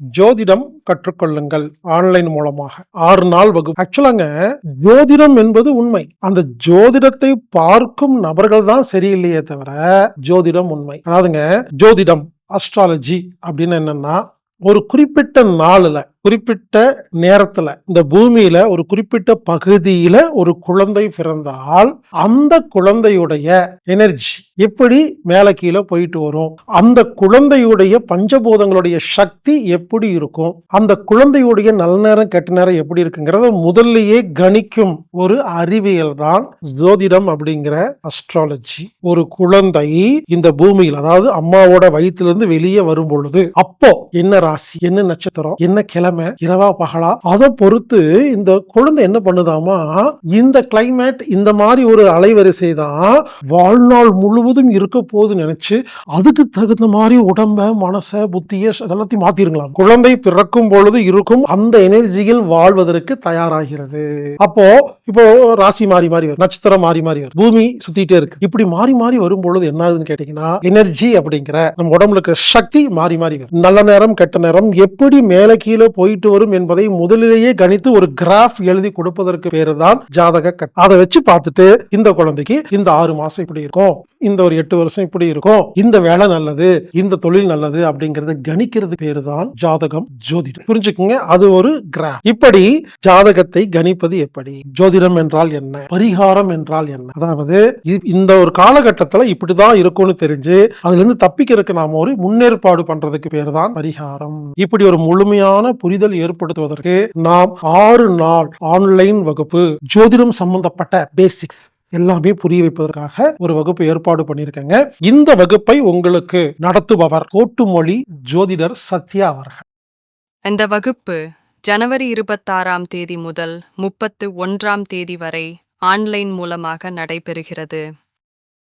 ஜோதிடம் கற்றுக்கொள்ளுங்கள் ஆன்லைன் மூலமாக. ஆறு நாள் வகுப்பு. ஆக்சுவலாங்க ஜோதிடம் என்பது உண்மை. அந்த ஜோதிடத்தை பார்க்கும் நபர்கள் தான் சரியில்லையே தவிர ஜோதிடம் உண்மை. அதாவதுங்க ஜோதிடம் அஸ்ட்ராலஜி அப்படின்னு என்னன்னா ஒரு குறிப்பிட்ட நாளில் குறிப்பிட்ட நேரத்துல இந்த பூமியில ஒரு குறிப்பிட்ட பகுதியில ஒரு குழந்தை பிறந்தால் அந்த குழந்தையுடைய எனர்ஜி எப்படி மேல கீழே போயிட்டு வரும்? அந்த குழந்தையுடைய பஞ்சபூதங்களுடைய சக்தி எப்படி இருக்கும்? அந்த குழந்தையுடைய நல்ல நேரம் கெட்ட நேரம் எப்படி இருக்குங்கிறத முதல்லயே கணிக்கும் ஒரு அறிவியல் தான் ஜோதிடம் அப்படிங்கிற அஸ்ட்ராலஜி ஒரு குழந்தை இந்த பூமியில் அதாவது அம்மாவோட வயிற்றிலிருந்து வெளியே வரும் பொழுது அப்போ என்ன ராசி என்ன நட்சத்திரம் என்ன கிழமை இரவா பகலா அதை பொறுத்து இந்த குழந்தை என்ன பண்ணுதாமா இந்த கிளைமேட் இந்த மாதிரி ஒரு அலைவரிசை தான் வாழ்நாள் முழுவதும் இருக்க போகுது நினைச்சு அதுக்கு தகுந்த மாதிரி உடம்ப மனச புத்திய அதெல்லாத்தையும் மாத்திருங்களாம். குழந்தை பிறக்கும் பொழுது இருக்கும் அந்த எனர்ஜியில் வாழ்வதற்கு தயாராகிறது. அப்போ இப்போ ராசி மாறி மாறி வரும் நட்சத்திரம் மாறி மாறி வரும். பூமி சுத்திட்டே இருக்கு. இப்படி மாறி மாறி வரும் பொழுது என்ன ஆகுதுன்னு கேட்டீங்கன்னா எனர்ஜி அப்படிங்கிற நம்ம உடம்புல இருக்கிற சக்தி மாறி மாறி வரும். நல்ல நேரம் கெட்ட நேரம் எப்படி மேலே கீழே போயிட்டு வரும் என்பதை முதலிலேயே கணித்து ஒரு கிராஃப் எழுதி கொடுப்பதற்கு பேரு தான் ஜாதக கட் அதை வச்சு பார்த்துட்டு இந்த குழந்தைக்கு இந்த ஆறு மாசம் இப்படி இருக்கும் இந்த ஒரு எட்டு வருஷம் இப்படி இருக்கும் இந்த வேலை நல்லது இந்த தொழில் நல்லது அப்படிங்கறத கணிக்கிறது பேரு தான் ஜாதகம் ஜோதிடம். புரிஞ்சுக்குங்க? அது ஒரு கிராஃப் இப்படி ஜாதகத்தை கணிப்பது எப்படி? ஜோதிடம் என்றால் என்ன? பரிகாரம் என்றால் என்ன? அதாவது இந்த ஒரு காலகட்டத்துல இப்படிதான் இருக்கும்னு தெரிஞ்சு அதுல இருந்து தப்பிக்கிறதுக்கு நாம ஒரு முன்னேற்பாடு பண்றதுக்கு பேர் தான் பரிகாரம். இப்படி ஒரு முழுமையான புரிதல் ஏற்படுத்துவதற்கு நாம் ஆறு நாள் ஆன்லைன் வகுப்பு ஜோதிடம் சம்பந்தப்பட்ட பேசிக்ஸ் எல்லாமே புரிய வைப்பதற்காக ஒரு வகுப்பு ஏற்பாடு பண்ணியிருக்கேங்க. இந்த வகுப்பை உங்களுக்கு நடத்துபவர் கோட்டுமொழி ஜோதிடர் சத்யா அவர்கள். இந்த வகுப்பு ஜனவரி இருபத்தாறாம் தேதி முதல் முப்பத்து ஒன்றாம் தேதி வரை ஆன்லைன் மூலமாக நடைபெறுகிறது.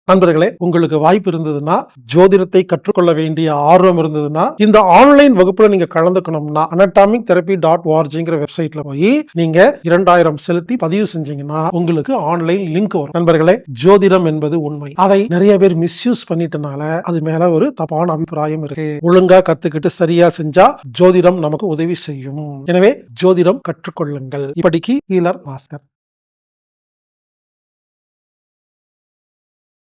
நண்பர்களே உங்களுக்கு வாய்ப்பு இருந்ததுன்னா ஜோதிடத்தை கற்றுக்கொள்ள வேண்டிய ஆர்வம் இருந்ததுன்னா இந்த ஆன்லைன் வகுப்புல நீங்க கலந்துக்கணும்னா அனட்டாமிக் தெரப்பி டாட் வார்ஜிங்கிற வெப்சைட்ல போய் நீங்க இரண்டாயிரம் செலுத்தி பதிவு செஞ்சீங்கன்னா உங்களுக்கு ஆன்லைன் லிங்க் வரும். நண்பர்களே ஜோதிடம் என்பது உண்மை. அதை நிறைய பேர் மிஸ்யூஸ் பண்ணிட்டனால அது மேல ஒரு தப்பான அபிப்பிராயம் இருக்கு. ஒழுங்கா கத்துக்கிட்டு சரியா செஞ்சா ஜோதிடம் நமக்கு உதவி செய்யும். எனவே ஜோதிடம் கற்றுக்கொள்ளுங்கள். இப்படிக்கு ஹீலர் பாஸ்கர்